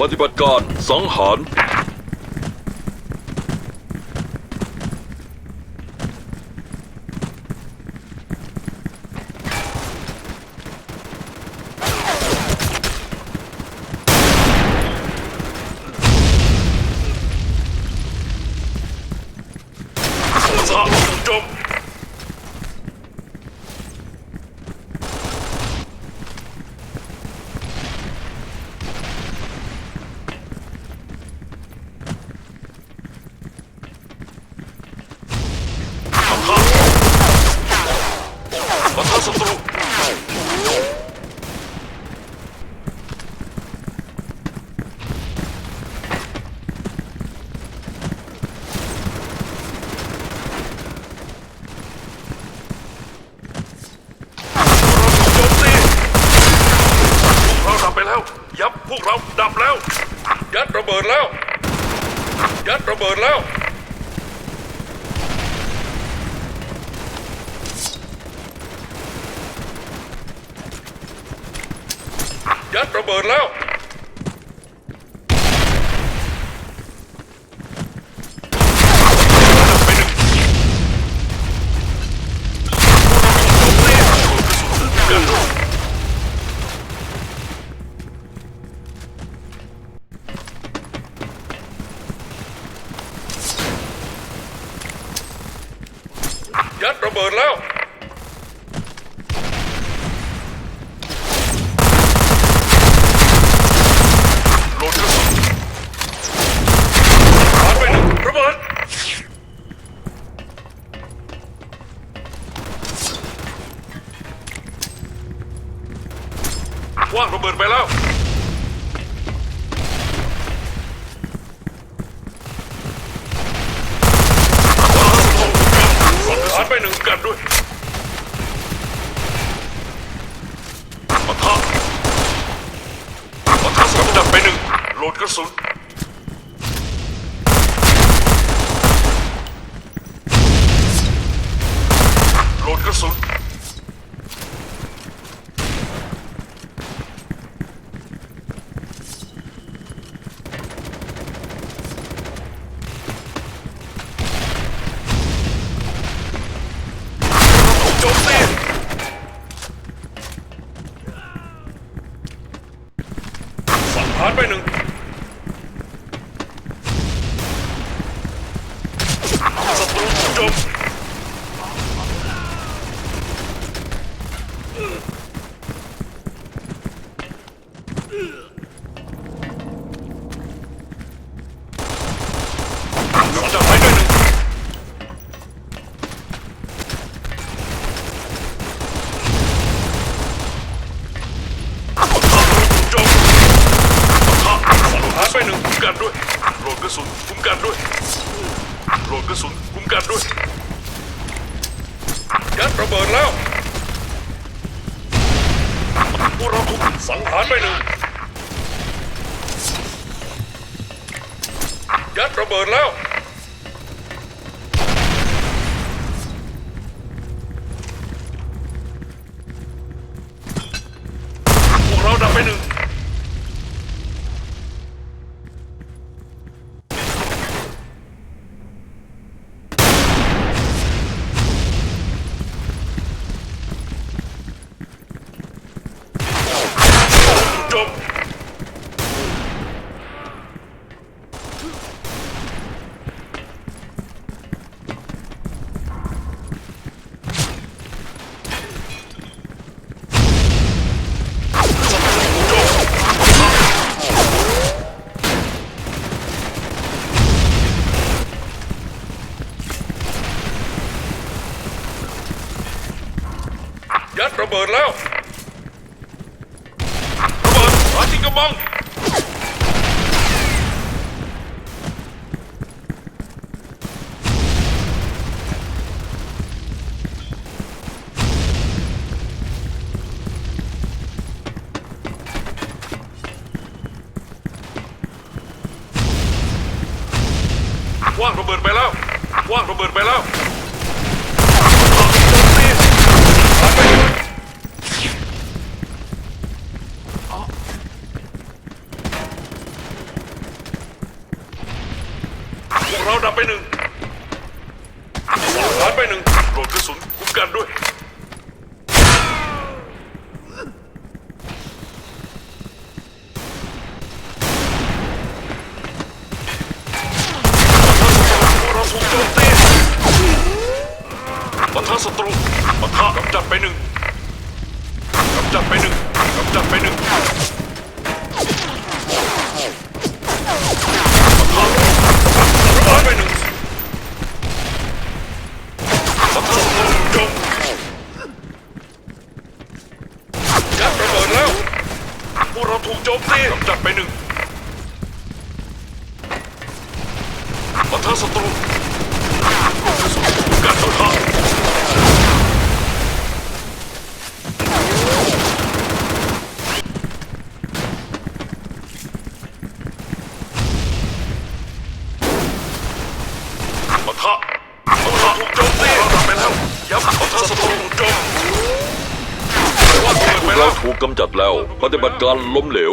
ปฏิบัติการสังหาร สะจบ ปะทะศัตรูโจมตีพวกเรา ดับไปแล้ว ยับพวกเราดับแล้ว ยัดระเบิดแล้ว ยัดระเบิดแล้ว ยั ดระเบิดแล้วไปหนึ่งเกิดยัดระเบิดแล้ว โหลดกระสุนผ่านไปหนึ่งระเบิด ว่างระเบิดไปแล้วผ่านไปหนึ่งกันด้วยปะทะปะทะสกัดดับไปหนึ่งโหลดกระสุนโหลดกระสุนโจมตีสังหารไปหนึ่งศัตรูถูกโจมเราจะไปด้วยหนึ่งศัตรูถูกโจมปะทะสังหารไปหนึ่งคุ้มกันด้วยโหลดกระสุนคุ้มกันด้วย โหลด กระสุนคุ้มกันด้วยยัดระเบิดแล้วพวกเราถูกสังหารไปหนึ่งยัดระเบิดแล้ว ยัดระเบิดแล้ว ระเบิดหาที่กำบังว่างระเบิดไปแล้วว่างระเบิดไปแล้วโจมตีผ่านไปหนึ่ เราดับไปหนึ่งสังหารไปหนึ่งโหลดกระสุนคุ้มกันด้วย เราถูกโจมตีปะทะศัตรูปะทะกำจัดไปหนึ่งกำจัดไปหนึ่งกำจัดไปหนึ่ง ปะทะศัตรูการต่อท้าปะทะปะทะถูกโจมตีไปแล้วย้ำปะทะศัตรูถูกโจมว่าเราถูกกำจัดแล้ว ปฏิบัติการล้มเหลว